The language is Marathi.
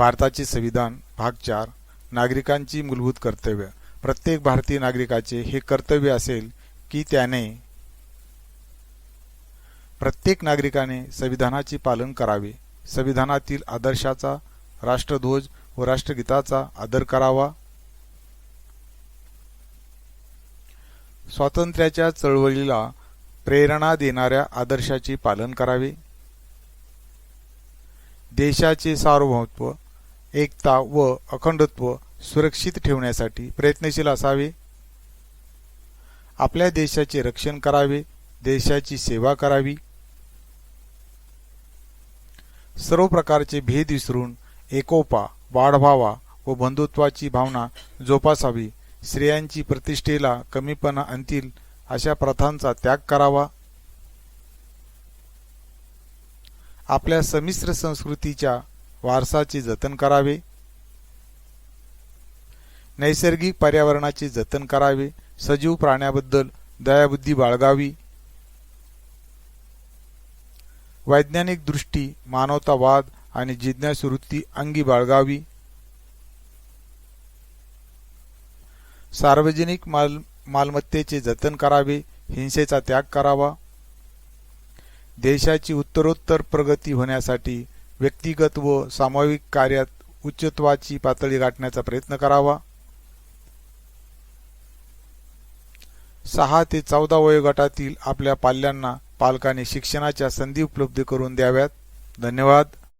भारताचे संविधान भाग चार नागरिकांची मूलभूत कर्तव्य. प्रत्येक भारतीय नागरिकाचे हे कर्तव्य असेल की त्याने प्रत्येक नागरिकाने संविधानाचे पालन करावे. संविधानातील आदर्शाचा राष्ट्रध्वज व राष्ट्रगीताचा आदर करावा. स्वातंत्र्याच्या चळवळीला प्रेरणा देणाऱ्या आदर्शाचे पालन करावे. देशाचे सार्वभौमत्व एकता व अखंडत्व सुरक्षित ठेवण्यासाठी प्रयत्नशील असावे. आपल्या देशाचे रक्षण करावे देशाची सेवा करावी. सर्व प्रकारचे भेद विसरून एकोपा वाढवावा व बंधुत्वाची भावना जोपासावी. स्त्रियांची प्रतिष्ठेला कमीपणा आणतील अशा प्रथांचा त्याग करावा. आपल्या संमिश्र संस्कृतीच्या वारसाचे जतन करावे. नैसर्गिक पर्यावरणाचे जतन करावे. सजीव प्राण्याबद्दल दयाबुद्धी बाळगावी. वैज्ञानिक दृष्टी मानवतावाद आणि जिज्ञासवृत्ती अंगी बाळगावी. सार्वजनिक माल मालमत्तेचे जतन करावे हिंसेचा त्याग करावा. देशाची उत्तरोत्तर प्रगती होण्यासाठी व्यक्तिगत व सामूहिक कार्यात उच्चत्वाची पातळी गाठण्याचा प्रयत्न करावा. सहा ते चौदा वयोगटातील आपल्या पाल्यांना पालकांनी शिक्षणाच्या संधी उपलब्ध करून द्याव्यात. धन्यवाद.